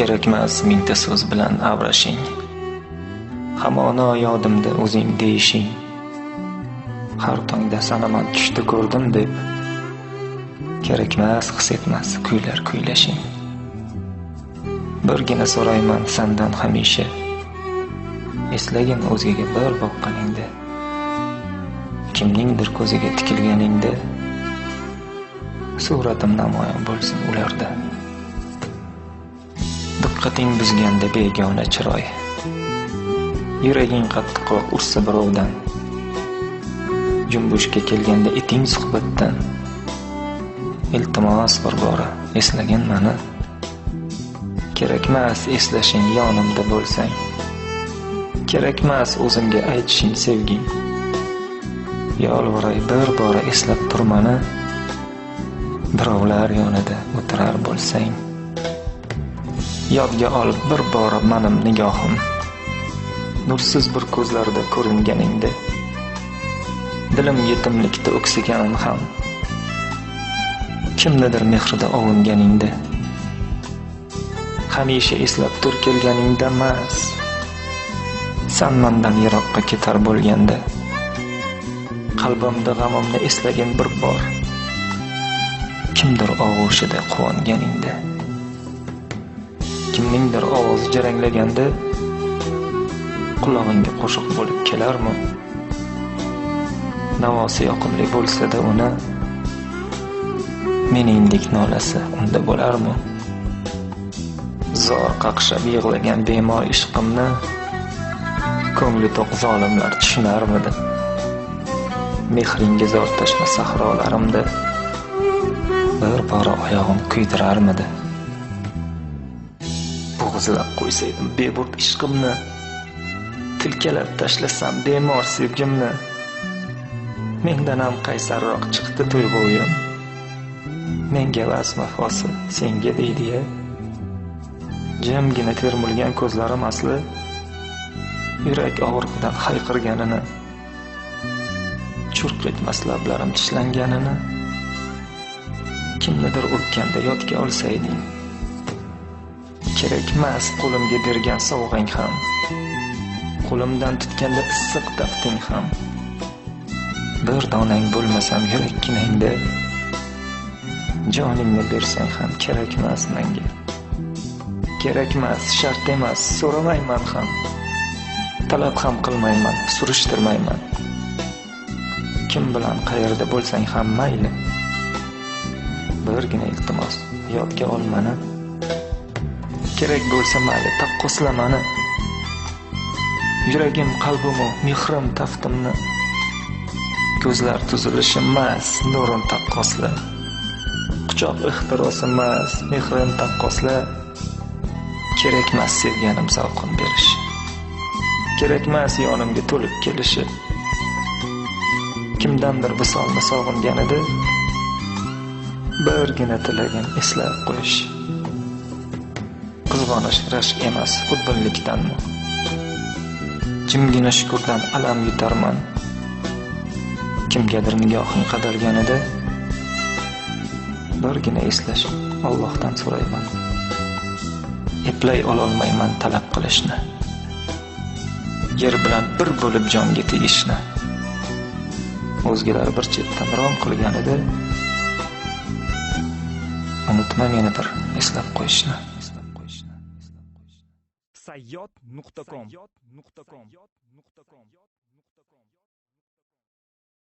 kerakmas mingta so'z bilan avrashing. Hamono yodimda o'zing deyishing. Har tongda sanaman tushda ko'rdim deb. Kerakmas his etmas kuylar kuylashing. Birgina so'rayman sandan hamisha. Eslagin o'zgaga bir boqqaningda kimningdir ko'ziga tikilganingda. Suratim namoyon bo'lsin ularda. Diqqating buzganda begona chiroy. Yuraging qattiqroq ursa birovdan. Jumbushga kelganda eting suhbatdan. Iltimos bir bora eslagin mani. Kerakmas eslashing yonimda bo'lsang. Kerakmas o'zimga aytishing sevging. Yolvoray bir bora eslab tur mani birovlar yonida o'tirar bo'lsang. Yodga ol bir bora manim nigohim. Nursiz bir ko'zlarda ko'ringaningda dilim yetimlikda o'ksiganim ham. Kimnidir mehrida ovunganingda hamisha eslab tur kelganingda mas san mandan yiroqqa ketar bo'lganda. Qalbimda g'amimni eslagin bir bor. Kimdir og'ushida quvonganingda. Kimningdir ovozi jaranglaganda qulog'ingga qo'shiq bo'lib kelarmi? Navosi yoqimli bo'lsa-da uni meningdek nolasi unda bo'larmi? Zor qaqshab yig'lagan bemor ishqimni ko'ngli to'q zolimlar tushunarmidi? Mehringiz ortashma tashna sahrolarimda bir bora oyog'im kuydirarmidi? Bo'g'izlab qo'ysaydim. Beburd ishqimni tilkalab tashlasam bemor sevgimni mendan ham qaysarroq chiqdi tuyg'uyim menga vas vafosi senga deydi-ya jimgina termilgan ko'zlarim asli yurak og'riqdan hayqirganini churq etmas lablarim tishlanganini kimnidir o'pganda yodga olsayding kerakmas qo'limga bergan sovg'ang ham. Qo'limdan tutganda issiq tafting ham. Bir donang bo'lmasam yurakkinangda joningni bersang ham kerakmas menga. Kerakmas shart emas so'ramayman ham. Talab ham qilmayman surishtirmayman. Kim bilan qayerda bo'lsang ham mayli. Birgina iltimos yodga ol mani kerak bo'lsa mayli taqqosla mani yuragim qalbimu mehrim taftimni. Ko'zlar tuzilishi emas nurim taqqosla. Quchoq ehtirosi emas mehrim taqqosla. Kerakmas sevganim salqin berishi. Kerakmas yonimga to'lib kelishi. Kimdandir visolni sog'inganida birgina tilagim eslab qo'yish qizg'onish rashk emas xudbinlikdanmi jimgina shukurdan alam yutarman? Kimgadir nigohing qadalganida birgina eslash Allohdan so'rayman. Eplay ololmayman talab qilishni. Yer bilan bir bo'lib jonga tegishni. O'zgalar bir chetdan rom qilganida unutma meni bir eslab qo'yishni. Sayyod nuqta com